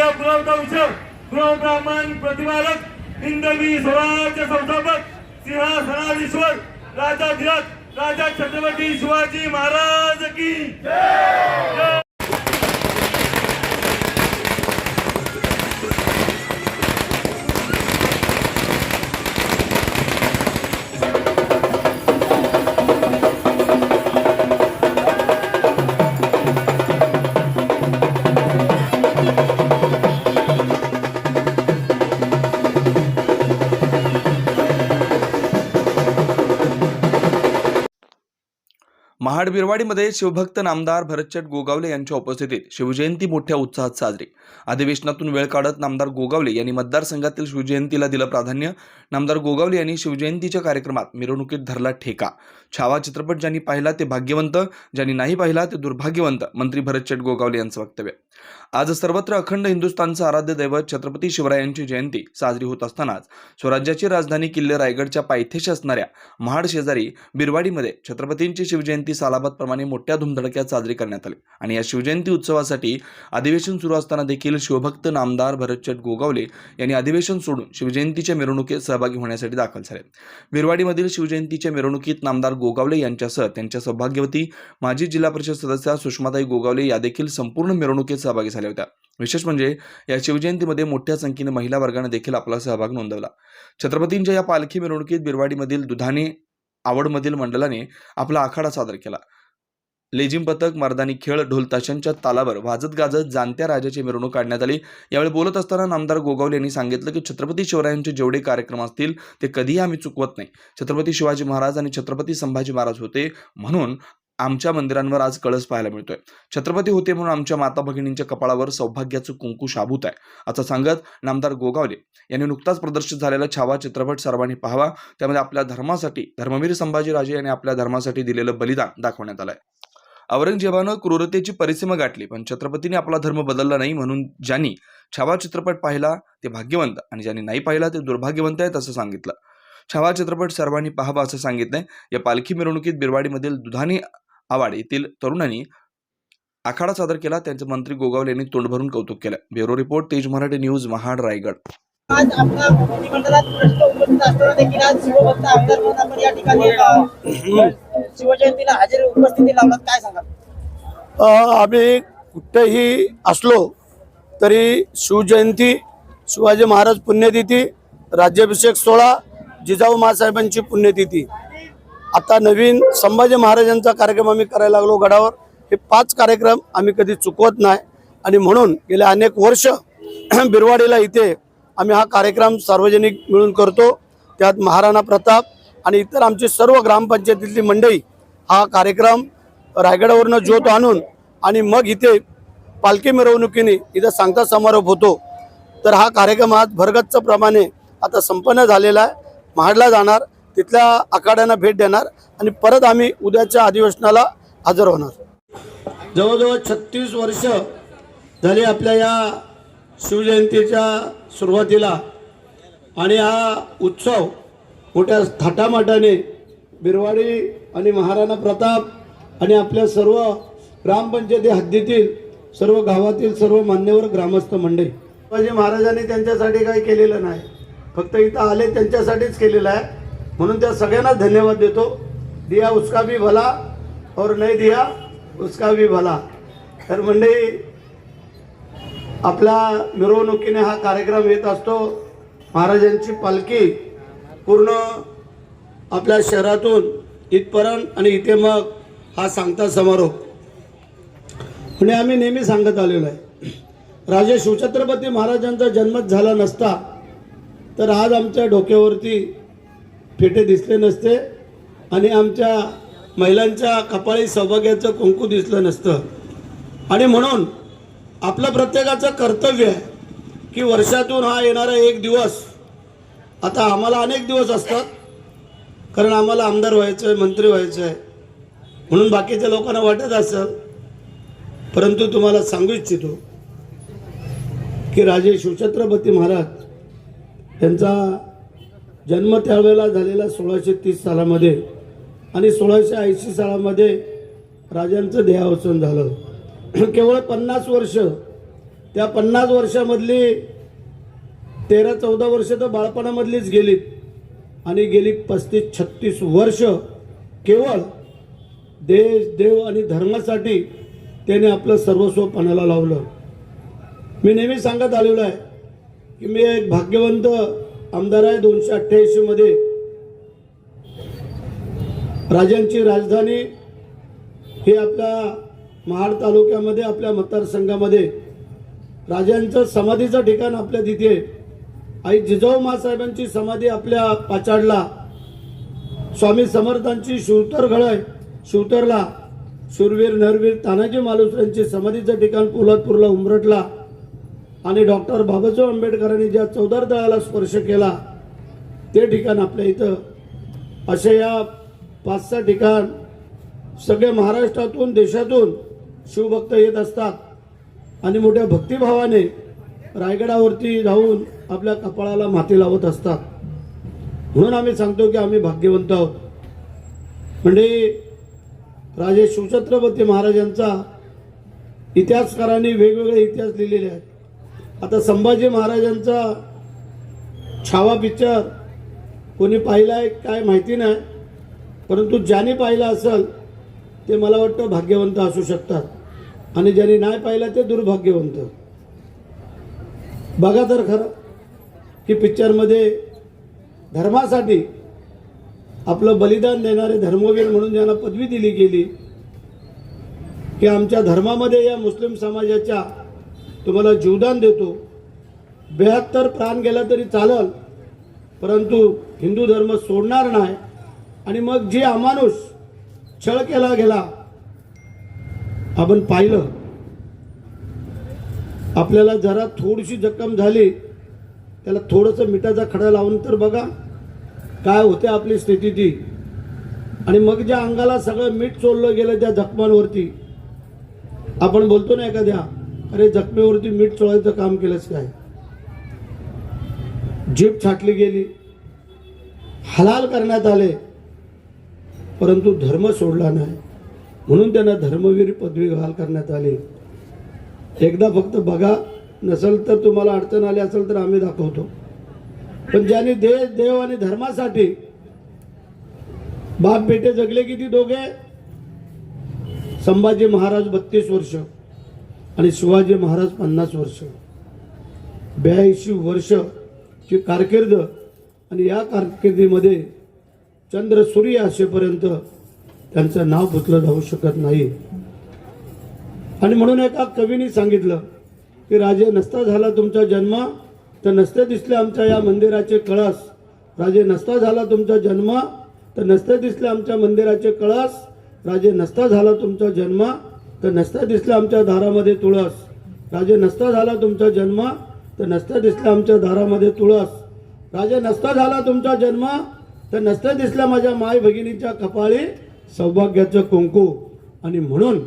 पुरंदर क्षत्रिय गुलाबवंश गृहब्राह्मण प्रतिपालक हिंदवी स्वराज्य संस्थापक सिंहासनाधीश्वर राजा धीरज राजा छत्रपती शिवाजी महाराज की महाड बिरवाडीमध्ये शिवभक्त नामदार भरतचट गोगावले यांच्या उपस्थितीत शिवजयंती मोठ्या उत्साहात साजरी. अधिवेशनातून वेळ काढत नामदार गोगावले यांनी मतदारसंघातील शिवजयंतीला दिलं प्राधान्य. नामदार गोगावले यांनी शिवजयंतीच्या कार्यक्रमात मिरवणुकीत धरला ठेका. छावा चित्रपट ज्यांनी पाहिला ते भाग्यवंत ज्यांनी नाही पाहिला ते दुर्भाग्यवंत मंत्री भरतचट गोगावले यांचं वक्तव्य. आज सर्वत्र अखंड हिंदुस्थानचं आराध्य दैवत छत्रपती शिवरायांची जयंती साजरी होत असतानाच स्वराज्याची राजधानी किल्ले रायगडच्या पायथ्याशी असणाऱ्या महाड शेजारी बिरवाडीमध्ये छत्रपतींची शिवजयंती सालाबादप्रमाणे मोठ्या धुमधडक्यात साजरी करण्यात आली. आणि या शिवजयंती उत्सवासाठी अधिवेशन सुरू असताना देखील शिवभक्त नामदार भरतचट गोगावले यांनी अधिवेशन सोडून शिवजयंतीच्या मिरवणुकीत सहभागी होण्यासाठी दाखल झाले. बिरवाडीमधील शिवजयंतीच्या मिरवणुकीत नामदार गोगावले यांच्यासह त्यांच्या सौभाग्यवती माजी जिल्हा परिषद सदस्या सुषमाताई गोगावले या देखील संपूर्ण मिरवणुकीत सहभागी झाल्या होत्या. विशेष म्हणजे या शिवजयंतीमध्ये मोठ्या संख्येने महिला वर्गाने देखील आपला सहभाग नोंदवला. छत्रपतींच्या या पालखी मिरवणुकीत बिरवाडीमधील दुधाने आवडमधील मंडळाने आपला आखाडा सादर केला. लेझिम पथक मर्दानी खेळ ढोलताशांच्या तालावर वाजत गाजत जाणत्या राजाची मिरवणूक काढण्यात आली. यावेळी बोलत असताना नामदार गोगावले यांनी सांगितलं की छत्रपती शिवरायांचे जेवढे कार्यक्रम असतील ते कधीही आम्ही चुकवत नाही. छत्रपती शिवाजी महाराज आणि छत्रपती संभाजी महाराज होते म्हणून आमच्या मंदिरांवर आज कळस पाहायला मिळतोय. छत्रपती होते म्हणून आमच्या माता भगिनींच्या कपाळावर सौभाग्याचं कुंकू शाबूत आहे. असं सांगत नामदार गोगावले यांनी नुकताच प्रदर्शित झालेला छावा चित्रपट सर्वांनी पाहावा. त्यामध्ये आपल्या धर्मासाठी धर्मवीर संभाजीराजे यांनी आपल्या धर्मासाठी दिलेलं बलिदान दाखवण्यात आलंय. औरंगजेबानं क्रूरतेची परिसीमा गाठली पण छत्रपतीने आपला धर्म बदलला नाही म्हणून ज्यांनी छावा चित्रपट पाहिला ते भाग्यवंत आणि ज्यांनी नाही पाहिला ते दुर्भाग्यवंत आहेत असं सांगितलं. छावा चित्रपट सर्वांनी पाहावा असं सांगितलंय. या पालखी मिरवणुकीत बिरवाडीमधील दुधानी आवाड येथील तरुणांनी आखाडा सादर केला. त्यांचे मंत्री गोगावले यांनी तोंड भरून कौतुक केलं. ब्युरो रिपोर्ट तेज मराठी न्यूज महाड रायगड. आज आपला विधिमंडळात प्रश्न उपस्थित असताना देखील आज शिवभक्त आमदार म्हणून आपण या ठिकाणी शिवजयंतीला हजेरी उपस्थिती लावलात काय सांगाल? अ, आम्ही कुठेही असलो तरी शिवजयंती शिवाजी महाराज पुण्यतिथी राज्याभिषेक सोहळा जिजाऊ मासाहेबांची पुण्यतिथी आता नवीन संभाजी महाराजांचा कार्यक्रम आम्ही करायला लागलो गडावर. हे पाच कार्यक्रम आम्ही कधी चुकवत नाही. आणि म्हणून गेल्या अनेक वर्ष बिरवाडीला इथे आम्ही हा कार्यक्रम सार्वजनिक मिळून करतो. त्यात महाराणा प्रताप आणि इतर आमची सर्व ग्रामपंचायतीतली मंडळी हा कार्यक्रम रायगडावरनं ज्योत आणून आणि मग इथे पालखी मिरवणुकीने इथं सांगता समारोप होतो. तर हा कार्यक्रम आज भरगच्च प्रमाणे आता संपन्न झालेला आहे. महाडला जाणार. तिथल्या आखाड्यांना भेट देणार आणि परत आम्ही उद्याच्या अधिवेशनाला हजर होणार. जवळजवळ छत्तीस वर्ष झाली आपल्या या शिवजयंतीच्या सुरुवातीला आणि हा उत्सव मोठ्या थाटामाटाने बिरवाडी आणि महाराणा प्रताप आणि आपल्या सर्व ग्रामपंचायती हद्दीतील सर्व गावातील सर्व मान्यवर ग्रामस्थ मंडळी. शिवाजी महाराजांनी त्यांच्यासाठी काही केलेलं नाही. फक्त इथं आले त्यांच्यासाठीच केलेलं आहे. म्हणून त्या सगळ्यांना धन्यवाद देतो. दिया उसका भी भला और नाही दिया उसका भी भला. तर मंडळी आपल्या मिरवणुकीने हा कार्यक्रम येत असतो. महाराजांची पालखी पूर्ण आपल्या शहरातून इथपर्यंत आणि इथे मग हा सांगता समारोप. आणि आम्ही नेहमी सांगत आलेलो आहे. राजे शिवछत्रपती महाराजांचा जन्मच झाला नसता तर आज आमच्या डोक्यावरती फेटे दिसले नसते आणि आमच्या महिलांच्या कपाळी सौभाग्याचं कुंकू दिसलं नसतं. आणि म्हणून आपलं प्रत्येकाचं कर्तव्य आहे की वर्षातून हा येणारा एक दिवस आता आम्हाला अनेक दिवस असतात कारण आम्हाला आमदार व्हायचं आहे मंत्री व्हायचं आहे म्हणून बाकीच्या लोकांना वाटत असेल परंतु तुम्हाला सांगू इच्छितो की राजे शिवछत्रपती महाराज यांचा जन्म त्यावेळेला झालेला सोळाशे तीस सालामध्ये आणि सोळाशे ऐंशी सालामध्ये राजांचं देहावसन झालं. केवळ पन्नास वर्ष त्या पन्नास वर्षामधली तेरा चौदा वर्ष तर बाळपणामधलीच गेलीत. आणि गेली पस्तीस छत्तीस वर्ष केवळ देश देव आणि धर्मासाठी त्याने आपलं सर्वस्व पणाला लावलं. मी नेहमी सांगत आलेलो आहे की मी एक भाग्यवंत आमदार आहे दोनशे अठ्ठ्याऐंशी मध्ये. राजांची राजधानी हे आपल्या महाड तालुक्यामध्ये आपल्या मतदारसंघामध्ये. राजांचं समाधीचं ठिकाण आपल्या तिथे. आई जिजाऊ मासाहेबांची समाधी आपल्या पाचाडला. स्वामी समर्थांची शिवतर घळय शिवतरला. शूरवीर नरवीर तानाजी मालुसऱ्यांची समाधीचं ठिकाण पोलादपूरला उमरटला आणि डॉक्टर बाबासाहेब आंबेडकरांनी ज्या चौदार दळाला स्पर्श केला ते ठिकाण आपल्या इथं. अशा या पाच सहा ठिकाण सगळे महाराष्ट्रातून देशातून शिवभक्त येत असतात. आणि मोठ्या भक्तिभावाने रायगडावरती जाऊन आपल्या कपाळाला माती लावत असतात. म्हणून आम्ही सांगतो की आम्ही भाग्यवंत आहोत. म्हणजे राजे शिवछत्रपती महाराजांचा इतिहासकारांनी वेगवेगळे इतिहास लिहिलेले आहेत. आता संभाजी महाराजांचा छावा पिक्चर कोणी पाहिला आहे काय माहिती नाही परंतु ज्याने पाहिला असेल ते मला वाटतं भाग्यवंत असू शकतात. आणि ज्याने नाही पाहिला ते दुर्भाग्यवंत. बघा तर खरं की पिक्चरमध्ये धर्मासाठी आपलं बलिदान देणारे धर्मवीर म्हणून ज्यांना पदवी दिली गेली की आमच्या धर्मामध्ये या मुस्लिम समाजाच्या तुम्हाला जीवदान देतो. बेहत्तर प्राण गेला तरी चालल परंतु हिंदू धर्म सोडणार नाही. आणि मग जे अमानुष छळ केला गेला आपण पाहिलं. आपल्याला जरा थोडीशी जखम झाली त्याला थोडंसं मिठाचा खडा लावून तर बघा काय होते आपली स्थिती ती. आणि मग ज्या अंगाला सगळं मीठ चोरलं गेलं त्या जखमांवरती. आपण बोलतो ना एखाद्या अरे जखमेवरती मीठ चोळायचं काम केलंच काय? जीप छाटली गेली. हलाल करण्यात आले. परंतु धर्म सोडला नाही. म्हणून त्यांना धर्मवीर पदवी बहाल करण्यात आली. एकदा फक्त बघा नसेल तर तुम्हाला अडचण आली असेल तर आम्ही दाखवतो. पण ज्यांनी देश देव आणि धर्मासाठी बाप बेटे जगले किती दोघे? संभाजी महाराज बत्तीस वर्ष. आणि शिवाजी महाराज पन्नास वर्ष. ब्याऐंशी वर्षची कारकीर्द आणि या कारकिर्दीमध्ये चंद्र सूर्य असेपर्यंत त्यांचं नाव पुतलं जाऊ शकत नाही. आणि म्हणून एका कवीने सांगितलं की राजे नसता झाला तुमचा जन्म तर नसते दिसले आमच्या या मंदिराचे कळस. राजे नसता झाला तुमचा जन्म तर नसते दिसले आमच्या मंदिराचे कळस. राजे नसता झाला तुमचा जन्म तर नसता दिसला आमच्या दारामध्ये तुळस. राजे नसता झाला तुमचा जन्म तर नसता दिसला आमच्या दारामध्ये तुळस. राजे नसता झाला तुमचा जन्म तर नसता दिसला माझ्या माय भगिनीच्या कपाळी सौभाग्याचं कुंकू. आणि म्हणून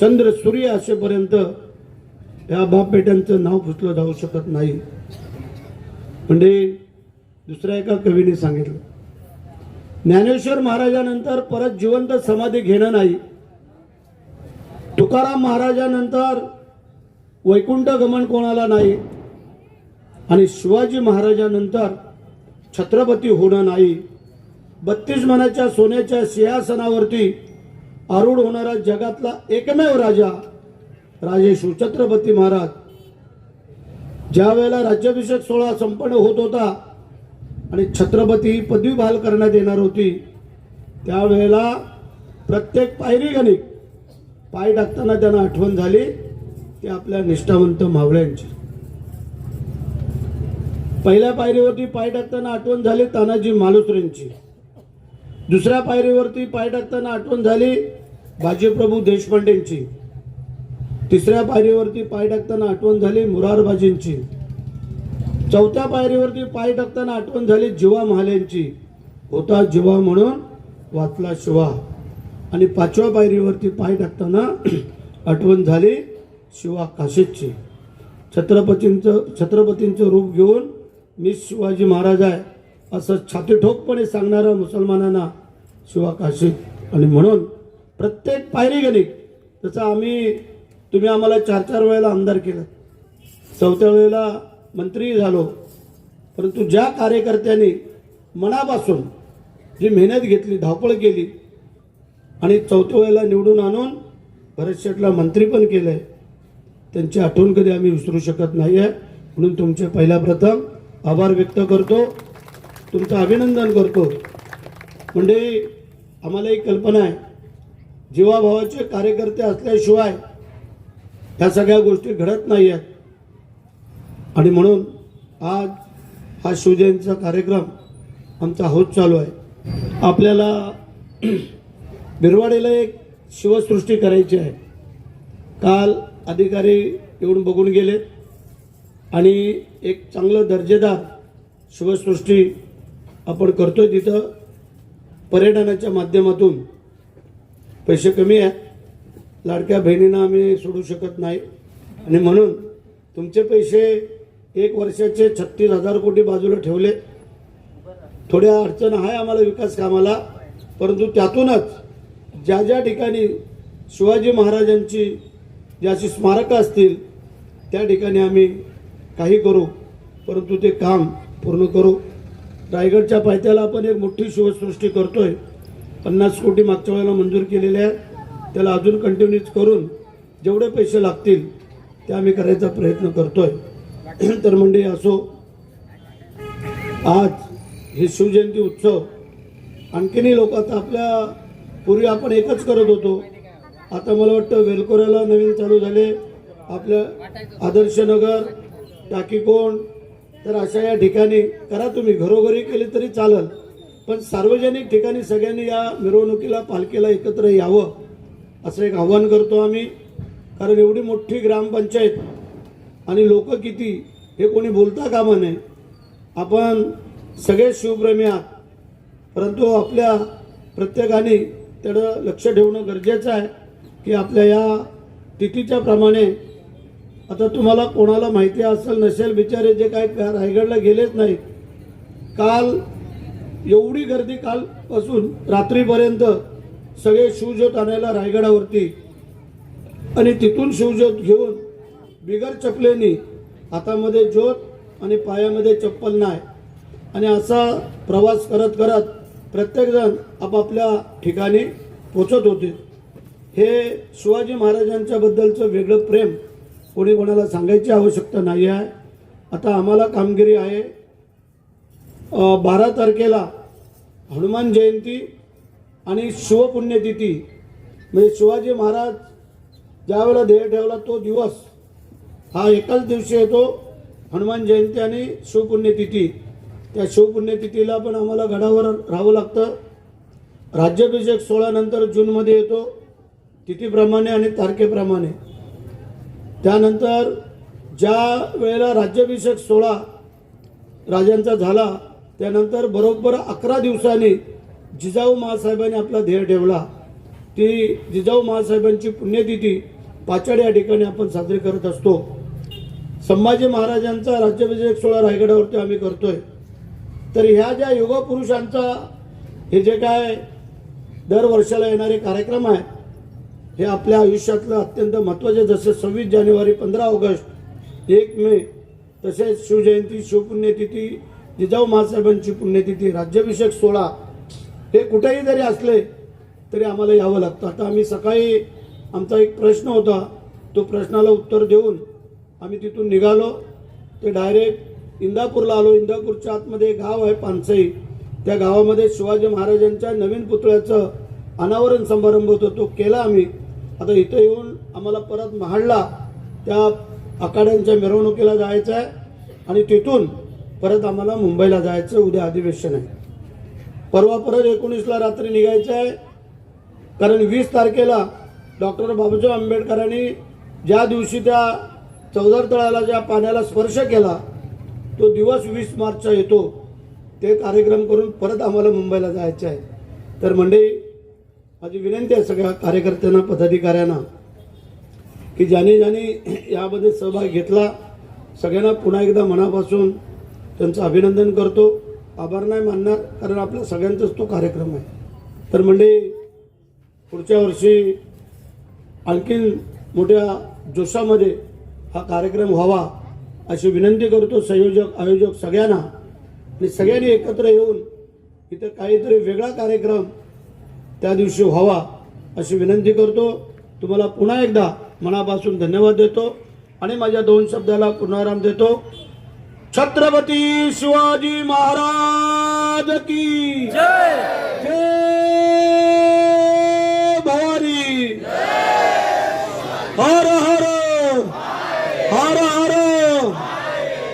चंद्र सूर्य असेपर्यंत या बापबेट्यांचं नाव पुसलं जाऊ शकत नाही. म्हणजे दुसऱ्या एका कवीने सांगितलं ज्ञानेश्वर महाराजानंतर परत जिवंत समाधी घेणं नाही. तुकाराम महाराजानंतर वैकुंठ गमन कोणाला नाही आणि शिवाजी महाराजानंतर छत्रपती होणं नाही. बत्तीस मनाच्या सोन्याच्या सिंहासनावरती आरूढ होणारा जगातला एकमेव राजा राजे शिवछत्रपती महाराज. ज्या वेळेला राज्याभिषेक सोहळा संपन्न होत होता आणि छत्रपती ही पदवी बहाल करण्यात येणार होती त्यावेळेला प्रत्येक पायरी गणिक पाय टाकताना त्यांना आठवण झाली ते आपल्या निष्ठावंत मावळ्यांची. पहिल्या पायरीवरती पाय टाकताना आठवण झाली तानाजी मालुसरेंची. दुसऱ्या पायरीवरती पाय टाकताना आठवण झाली बाजीप्रभू देशपांडेंची. तिसऱ्या पायरीवरती पाय टाकताना आठवण झाली मुरारबाजींची. चौथ्या पायरीवरती पाय टाकताना आठवण झाली जिवा महालेंची. होता जिवा म्हणून वाचला शिवा. आणि पाचव्या पायरीवरती पाय टाकताना आठवण झाली शिवा काशीदची छत्रपतींचं छत्रपतींचं रूप घेऊन मी शिवाजी महाराज आहे असं छाती ठोकपणे मुसलमानांना शिवा काशीद आणि म्हणून प्रत्येक पायरी गेली जसं आम्ही तुम्ही आम्हाला चार चार वेळेला आमदार केलं. चौथ्या वेळेला मंत्री झालो. परंतु ज्या कार्यकर्त्यांनी मनापासून जी मेहनत घेतली धावपळ केली आणि चौथ्या वेळेला निवडून आणून भरत शेटला मंत्री पण केलं आहे त्यांची आठवण कधी आम्ही विसरू शकत नाही आहे म्हणून तुमचे पहिल्या प्रथम आभार व्यक्त करतो. तुमचं अभिनंदन करतो. म्हणजे आम्हाला एक कल्पना आहे. जीवाभावाचे कार्यकर्ते असल्याशिवाय ह्या सगळ्या गोष्टी घडत नाही आहेत आणि म्हणून आज हा शिवजयंतीचा कार्यक्रम आमचा होत चालू आहे. आपल्याला बिरवाडीला एक शिवसृष्टी करायची आहे. काल अधिकारी येऊन बघून गेले आणि एक चांगलं दर्जेदार शिवसृष्टी आपण करतो आहे तिथं. पर्यटनाच्या माध्यमातून पैसे कमी आहेत. लाडक्या बहिणींना आम्ही सोडू शकत नाही. आणि म्हणून तुमचे पैसे एक वर्षाचे छत्तीस हजार कोटी बाजूला ठेवले थोड्या अडचण आहे आम्हाला विकास कामाला परंतु त्यातूनच ज्या ज्या ठिकाणी शिवाजी महाराजांची जी अशी स्मारकं असतील त्या ठिकाणी आम्ही काही करू परंतु ते काम पूर्ण करू. रायगडच्या पायथ्याला आपण एक मोठी शिवसृष्टी आहे पन्नास कोटी मागच्या वेळेला मंजूर केलेले आहे त्याला अजून कंटिन्यूज करून जेवढे पैसे लागतील ते आम्ही करायचा प्रयत्न करतो आहे तर म्हणजे असो आज हे शिवजयंती उत्सव आणखीनही लोक आता आपल्या पूर्वी आपण एकच करत होतो. आता मला वाटतं वेलकोऱ्याला नवीन चालू झाले. आपलं आदर्शनगर टाकीकोण तर अशा या ठिकाणी करा तुम्ही. घरोघरी केले तरी चालेल. पण सार्वजनिक ठिकाणी सगळ्यांनी या मिरवणुकीला पालखीला एकत्र यावं असं एक आव्हान करतो आम्ही. कारण एवढी मोठी ग्रामपंचायत आणि लोक किती हे कोणी बोलता कामा नये. आपण सगळे शिवप्रेमी आहात. परंतु आपल्या प्रत्येकाने त्यानं लक्ष ठेवणं गरजेचं आहे की आपल्या या तिथीच्या प्रमाणे आता तुम्हाला कोणाला माहिती असेल नसेल बिचारे जे काय रायगडला गेलेच नाही काल एवढी गर्दी कालपासून रात्रीपर्यंत सगळे शिवज्योत आणायला रायगडावरती. आणि तिथून शिवज्योत घेऊन बिगर चपलेनी हातामध्ये ज्योत आणि पायामध्ये चप्पल नाही आणि असा प्रवास करत करत प्रत्येकजण आपापल्या ठिकाणी पोचत होते. हे शिवाजी महाराजांच्याबद्दलचं वेगळं प्रेम कोणी कोणाला सांगायची आवश्यकता नाही आहे. आता आम्हाला कामगिरी आहे. बारा तारखेला हनुमान जयंती आणि शिवपुण्यतिथी. म्हणजे शिवाजी महाराज ज्यावेळेला ध्येय ठेवला तो दिवस हा एकाच दिवशी येतो. हनुमान जयंती आणि शिवपुण्यतिथी. त्या शिवपुण्यतिथीला पण आम्हाला गडावर राहावं लागतं. राज्याभिषेक सोहळ्यानंतर जूनमध्ये येतो तिथीप्रमाणे आणि तारखेप्रमाणे. त्यानंतर ज्या वेळेला राज्याभिषेक सोहळा राजांचा झाला त्यानंतर बरोबर अकरा दिवसांनी जिजाऊ महासाहेबांनी आपला ध्येय ठेवला. ती जिजाऊ महासाहेबांची पुण्यतिथी पाचड या ठिकाणी आपण साजरी करत असतो. संभाजी महाराजांचा राज्याभिषेक सोहळा रायगडावरती आम्ही करतोय. तर ह्या ज्या युगपुरुषांचा हे जे काय दर वर्षाला येणारे कार्यक्रम आहेत हे आपल्या आयुष्यातलं अत्यंत महत्त्वाचे जसे सव्वीस जानेवारी पंधरा ऑगस्ट एक मे तसेच शिवजयंती शिवपुण्यतिथी जिजाऊ महासाहेबांची पुण्यतिथी राज्याभिषेक सोहळा हे कुठेही जरी असले तरी आम्हाला यावं लागतं. आता आम्ही सकाळी आमचा एक प्रश्न होता तो प्रश्नाला उत्तर देऊन आम्ही तिथून निघालो. ते डायरेक्ट इंदापूरला आलो. इंदापूरच्या आतमध्ये एक गाव आहे पानसई. त्या गावामध्ये शिवाजी महाराजांच्या नवीन पुतळ्याचं अनावरण समारंभ होतो. तो केला आम्ही. आता इथं येऊन आम्हाला परत महाडला त्या आखाड्यांच्या मिरवणुकीला जायचं आहे आणि तिथून परत आम्हाला मुंबईला जायचं उद्या अधिवेशन आहे. परवा परत एकोणीसला रात्री निघायचं आहे. कारण वीस तारखेला डॉक्टर बाबासाहेब आंबेडकरांनी ज्या दिवशी त्या चौदार तळाला ज्या पाण्याला स्पर्श केला तो दिवस वीस मार्चचा येतो. ते कार्यक्रम करून परत आम्हाला मुंबईला जायचं आहे. तर मंडळी माझी विनंती आहे सगळ्या कार्यकर्त्यांना पदाधिकाऱ्यांना की ज्याने ज्याने यामध्ये सहभाग घेतला सगळ्यांना पुन्हा एकदा मनापासून त्यांचं अभिनंदन करतो. आभार नाही मानणार कारण आपला सगळ्यांचाच तो कार्यक्रम आहे. तर म्हणजे पुढच्या वर्षी आणखीन मोठ्या जोशामध्ये हा कार्यक्रम व्हावा. अशी विनंती करतो संयोजक आयोजक सगळ्यांना आणि सगळ्यांनी एकत्र येऊन इथं काहीतरी वेगळा कार्यक्रम त्या दिवशी व्हावा अशी विनंती करतो. तुम्हाला पुन्हा एकदा मनापासून धन्यवाद देतो आणि माझ्या दोन शब्दाला पुनराम देतो. छत्रपती शिवाजी महाराज की जय! भवानी! हर हर हर हर